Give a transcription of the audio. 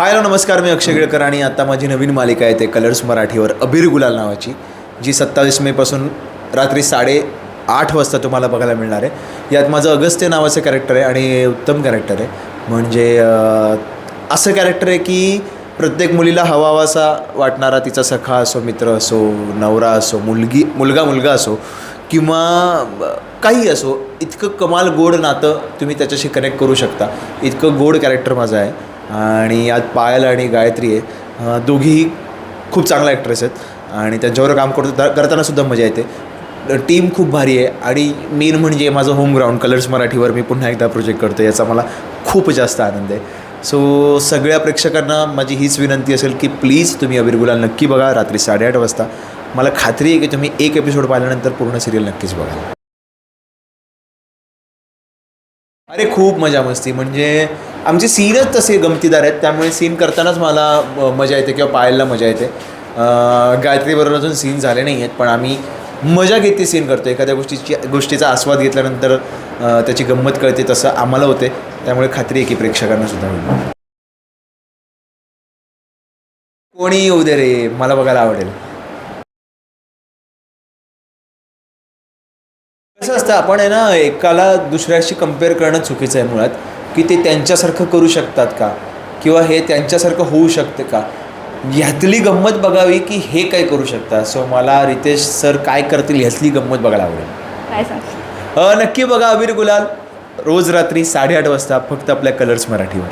Hello नमस्कार मी अक्षय केळकर आणि आता माझी नवीन मालिका आहे ते कलर्स मराठीवर अबीर गुलाल नावाची जी सत्तावीस मेपासून रात्री साडे आठ वाजता तुम्हाला बघायला मिळणार आहे. यात माझं अगस्त्य नावाचं कॅरेक्टर आहे आणि उत्तम कॅरेक्टर आहे. म्हणजे असं कॅरेक्टर आहे की प्रत्येक मुलीला हवावासा वाटणारा तिचा सखा असो मित्र असो नवरा असो मुलगी मुलगा मुलगा असो किंवा काही असो इतकं कमाल गोड नातं तुम्ही त्याच्याशी कनेक्ट करू शकता. इतकं गोड कॅरेक्टर माझं आहे. आणि यात पायल आणि गायत्री आहे. दोघीही खूप चांगल्या ॲक्ट्रेस आहेत. आणि त्यांच्यावर काम करतो करताना सुद्धा मजा येते. टीम खूप भारी आहे. आणि मेन म्हणजे माझं होमग्राउंड कलर्स मराठीवर मी पुन्हा एकदा प्रोजेक्ट करतो याचा मला खूप जास्त आनंद आहे. सो सगळ्या प्रेक्षकांना माझी हीच विनंती असेल की प्लीज तुम्ही अबिरगुला नक्की बघा रात्री साडेआठ वाजता. मला खात्री आहे की तुम्ही एक एपिसोड पाहिल्यानंतर पूर्ण सिरियल नक्कीच बघाल. अरे खूप मजा मस्ती. म्हणजे आमचे सीनच तसे गमतीदार आहेत त्यामुळे सीन करतानाच मला मजा येते किंवा पाहायला मजा येते. गायत्रीबरोबर अजून सीन झाले नाही आहेत पण आम्ही मजा घेते सीन करतो. एखाद्या गोष्टीची गोष्टीचा आस्वाद घेतल्यानंतर त्याची गंमत कळते तसं आम्हाला होते. त्यामुळे खात्री आहे की प्रेक्षकांना सुद्धा होईल. कोणी येऊ दे रे मला बघायला आवडेल. कसं असतं आपण आहे ना एकाला दुसऱ्याशी कंपेअर करणं चुकीचं आहे मुळात. की ते त्यांच्यासारखं करू शकतात का? किंवा हे त्यांच्यासारखं होऊ शकतं का? ह्यातली गंमत बघावी की हे काय करू शकतात? सो मला रितेश सर काय करतील ह्यातली गंमत बघायला आवडेल. काय सांग अ, नक्की बघा अबीर गुलाल. रोज रात्री साडेआठ वाजता फक्त आपल्या कलर्स मराठीवर.